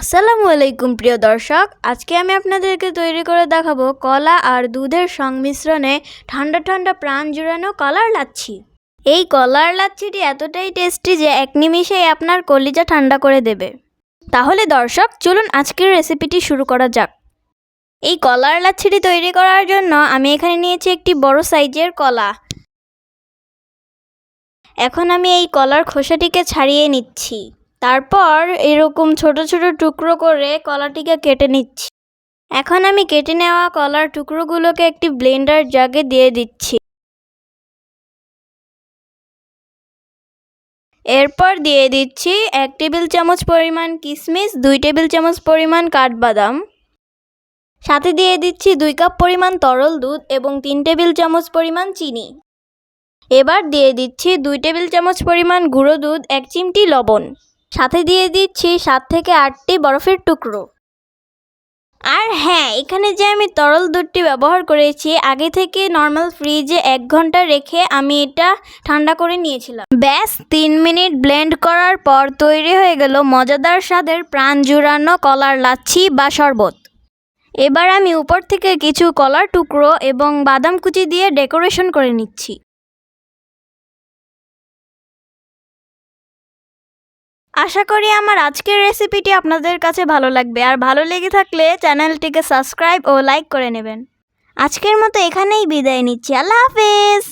আসসালামু আলাইকুম, প্রিয় দর্শক। আজকে আমি আপনাদেরকে তৈরি করে দেখাবো কলা আর দুধের সংমিশ্রণে ঠান্ডা ঠান্ডা প্রাণ জুড়ানো কলার লাচ্ছি। এই কলার লাচ্ছিটি এতটাই টেস্টি যে এক নিমিষেই আপনার কলিজা ঠান্ডা করে দেবে। তাহলে দর্শক, চলুন আজকের রেসিপিটি শুরু করা যাক। এই কলার লাচ্ছিটি তৈরি করার জন্য আমি এখানে নিয়েছি একটি বড় সাইজের কলা। এখন আমি এই কলার খোসাটিকে ছাড়িয়ে নিচ্ছি। তারপর এরকম ছোট ছোট টুকরো করে কলাটিকে কেটে নিচ্ছি। এখন আমি কেটে নেওয়া কলার টুকরোগুলোকে একটি ব্লেন্ডার জাগে দিয়ে দিচ্ছি। এরপর দিয়ে দিচ্ছি এক টেবিল চামচ পরিমাণ কিশমিশ দুই টেবিল চামচ পরিমাণ কাঠবাদাম। সাথে দিয়ে দিচ্ছি দুই কাপ পরিমাণ তরল দুধ এবং তিন টেবিল চামচ পরিমাণ চিনি। এবার দিয়ে দিচ্ছি দুই টেবিল চামচ পরিমাণ গুঁড়ো দুধ, এক চিমটি লবণ। সাথে দিয়ে দিচ্ছি সাত থেকে আটটি বরফের টুকরো। আর হ্যাঁ এখানে যে আমি তরল দুধটি ব্যবহার করেছি, আগে থেকে নর্মাল ফ্রিজে এক ঘণ্টা রেখে আমি এটা ঠান্ডা করে নিয়েছিলাম। ব্যাস, তিন মিনিট ব্লেন্ড করার পর তৈরি হয়ে গেল মজাদার স্বাদের প্রাণ জুড়ানো কলার লাচ্ছি বা শরবত। এবার আমি উপর থেকে কিছু কলার টুকরো এবং বাদাম কুচি দিয়ে ডেকোরেশন করে নিচ্ছি। আশা করি আমার আজকের রেসিপিটি আপনাদের কাছে ভালো লাগবে। আর ভালো লেগে থাকলে চ্যানেলটিকে সাবস্ক্রাইব ও লাইক করে নেবেন। আজকের মতো এখানেই বিদায় নিচ্ছি। আল্লাহ হাফেজ!